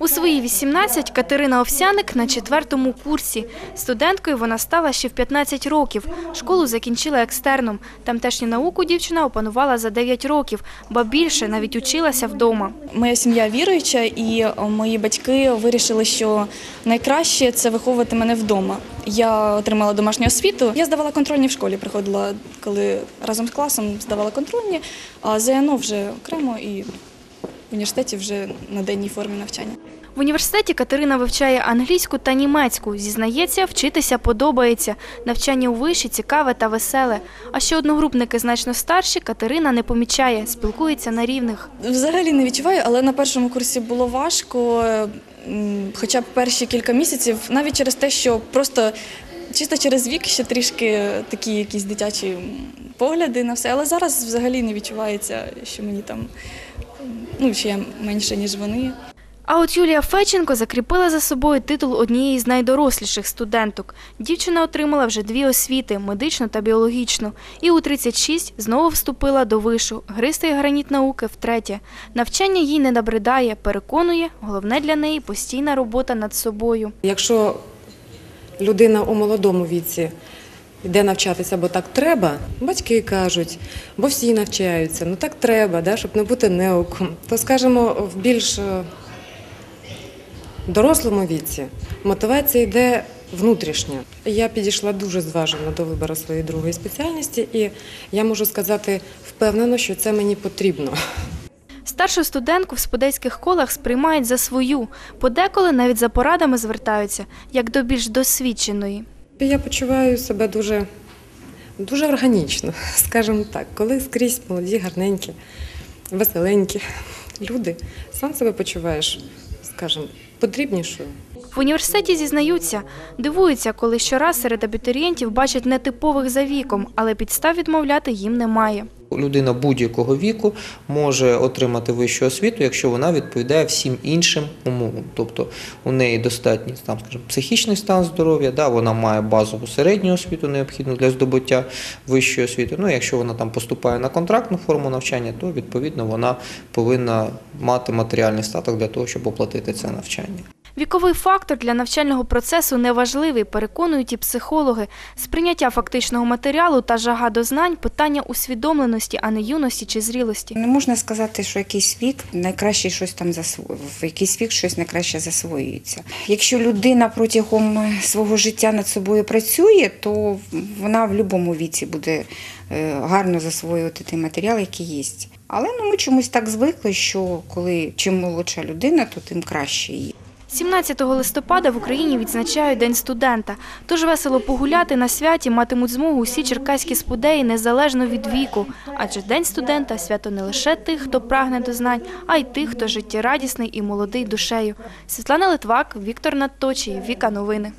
У свої 18 Катерина Овсяник на четвертому курсі. Студенткою вона стала ще в 15 років. Школу закінчила екстерном. Тамтешню науку дівчина опанувала за 9 років, ба більше навіть училася вдома. Моя сім'я віруюча, і мої батьки вирішили, що найкраще це виховувати мене вдома. Я отримала домашню освіту. Я здавала контрольні в школі. Приходила, коли разом з класом здавала контрольні, а ЗНО вже окремо і в університеті вже на денній формі навчання. В університеті Катерина вивчає англійську та німецьку. Зізнається, вчитися подобається. Навчання у виші цікаве та веселе. А що одногрупники значно старші, Катерина не помічає, спілкується на рівних. Взагалі не відчуваю, але на першому курсі було важко, хоча б перші кілька місяців, навіть через те, що просто чисто через вік ще трішки такі якісь дитячі погляди на все. Але зараз взагалі не відчувається, що мені там ну, я менше, ніж вони. А от Юлія Феченко закріпила за собою титул однієї з найдоросліших студенток. Дівчина отримала вже дві освіти медичну та біологічну. І у 36 знову вступила до вишу. Гристий граніт науки втретє. Навчання їй не набридає, переконує, головне для неї постійна робота над собою. Якщо людина у молодому віці йде навчатися, бо так треба, батьки кажуть, бо всі навчаються, ну так треба, да, щоб не бути неуком, то скажімо, в більш е, дорослому віці мотивація йде внутрішня. Я підійшла дуже зважено до вибору своєї другої спеціальності, і я можу сказати впевнено, що це мені потрібно. Старшу студентку в сподейських колах сприймають за свою, подеколи навіть за порадами звертаються, як до більш досвідченої. Я почуваю себе дуже, дуже органічно, скажімо так, коли скрізь молоді, гарненькі, веселенькі люди, сам себе почуваєш, скажімо, потрібнішою. В університеті зізнаються, дивуються, коли щораз серед абітурієнтів бачать нетипових за віком, але підстав відмовляти їм немає. Людина будь-якого віку може отримати вищу освіту, якщо вона відповідає всім іншим умовам. Тобто у неї достатній там, скажімо, психічний стан здоров'я, да, вона має базову середню освіту, необхідну для здобуття вищої освіти. Ну, якщо вона там поступає на контрактну форму навчання, то відповідно вона повинна мати матеріальний статок для того, щоб оплатити це навчання. Віковий фактор для навчального процесу неважливий, переконують і психологи. Сприйняття фактичного матеріалу та жага до знань – питання усвідомленості, а не юності чи зрілості. Не можна сказати, що якийсь вік найкраще щось там засвоює, в якийсь вік щось найкраще засвоюється. Якщо людина протягом свого життя над собою працює, то вона в будь-якому віці буде е, гарно засвоювати той матеріал, який є. Але ну, ми чомусь так звикли, що коли чим молодша людина, то тим краще їй. 17 листопада в Україні відзначають День студента. Тож весело погуляти на святі матимуть змогу усі черкаські спудеї незалежно від віку. Адже День студента – свято не лише тих, хто прагне до знань, а й тих, хто життєрадісний і молодий душею. Світлана Литвак, Віктор Надточий, Віка Новини.